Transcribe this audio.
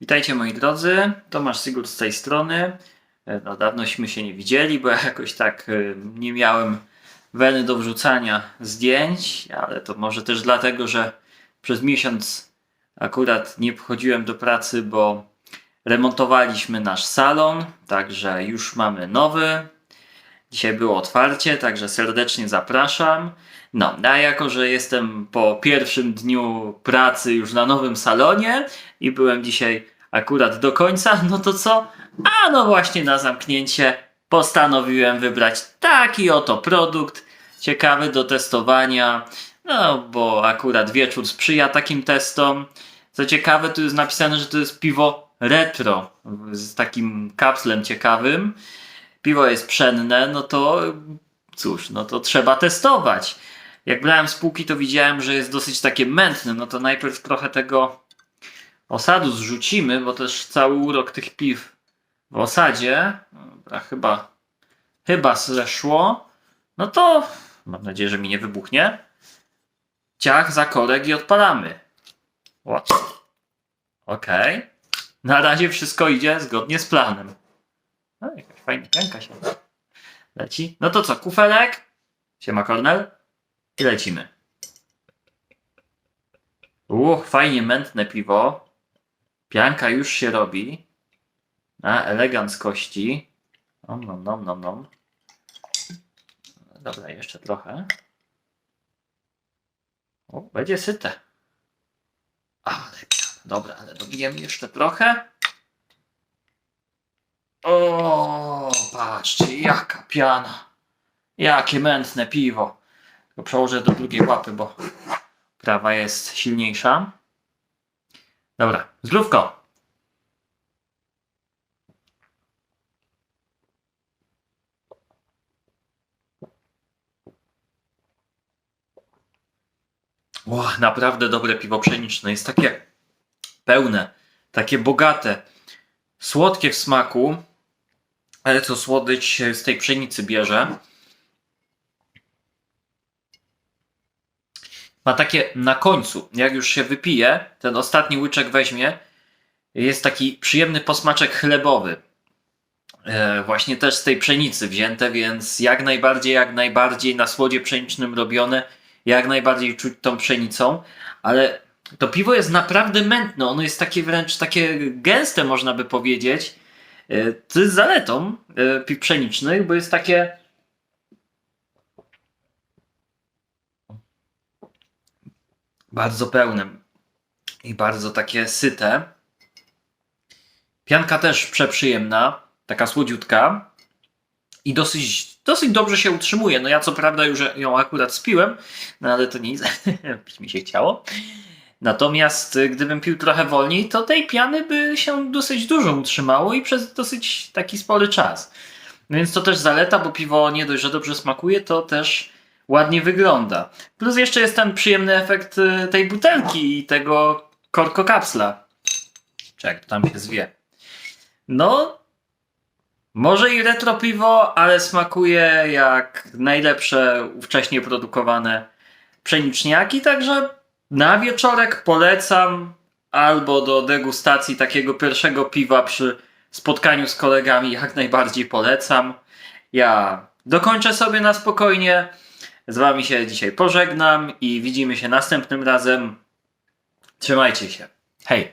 Witajcie moi drodzy, Tomasz Sigurd z tej strony. E, No, dawnośmy się nie widzieli, bo ja jakoś tak e, nie miałem weny do wrzucania zdjęć, ale to może też dlatego, że przez miesiąc akurat nie wchodziłem do pracy, bo remontowaliśmy nasz salon, także już mamy nowy. Dzisiaj było otwarcie, także serdecznie zapraszam. No, a jako, że jestem po pierwszym dniu pracy już na nowym salonie i byłem dzisiaj akurat do końca, no to co? A no właśnie na zamknięcie postanowiłem wybrać taki oto produkt, ciekawy do testowania, no bo akurat wieczór sprzyja takim testom. Co ciekawe, tu jest napisane, że to jest piwo retro z takim kapslem ciekawym. Piwo jest pszenne, no to cóż, no to trzeba testować. Jak brałem z półki, to widziałem, że jest dosyć takie mętne. No to najpierw trochę tego osadu zrzucimy, bo też cały urok tych piw w osadzie. Dobra, chyba, chyba zeszło. No to mam nadzieję, że mi nie wybuchnie. Ciach za korek i odpalamy. What? Okej. Na razie wszystko idzie zgodnie z planem. No, fajna pianka się leci. No to co, kufelek? Siema, Kornel. I lecimy. Uch, fajnie mętne piwo. Pianka już się robi. A, eleganckości. Nom, nom, nom, nom, nom. Dobra, jeszcze trochę. O, będzie syte. Ale. Dobra, ale dobijemy jeszcze trochę. O, patrzcie, jaka piana. Jakie mętne piwo. Przełożę do drugiej łapy, bo prawa jest silniejsza. Dobra, zdrówko. Ło, naprawdę dobre piwo pszeniczne. Jest takie pełne, takie bogate, słodkie w smaku, ale co słodycz z tej pszenicy bierze. ma takie na końcu, jak już się wypije, ten ostatni łyczek weźmie, jest taki przyjemny posmaczek chlebowy. E, właśnie też z tej pszenicy wzięte, więc jak najbardziej, jak najbardziej na słodzie pszenicznym robione, jak najbardziej czuć tą pszenicą, ale to piwo jest naprawdę mętne, ono jest takie wręcz takie gęste, można by powiedzieć. E, To jest zaletą e, piw pszenicznych, bo jest takie bardzo pełne i bardzo takie syte. Pianka też przeprzyjemna, taka słodziutka i dosyć, dosyć dobrze się utrzymuje. No ja co prawda już ją akurat spiłem, no ale to nic, pić mi się chciało. Natomiast y, gdybym pił trochę wolniej, to tej piany by się dosyć dużo utrzymało i przez dosyć taki spory czas. No więc to też zaleta, bo piwo nie dość, że dobrze smakuje, to też ładnie wygląda. Plus jeszcze jest ten przyjemny efekt y, tej butelki i tego korkokapsla. Czek, tam się zwie. No, może i retro piwo, ale smakuje jak najlepsze wcześniej produkowane pszeniczniaki, także na wieczorek polecam albo do degustacji takiego pierwszego piwa przy spotkaniu z kolegami jak najbardziej polecam. Ja dokończę sobie na spokojnie. Z wami się dzisiaj pożegnam i widzimy się następnym razem. Trzymajcie się. Hej!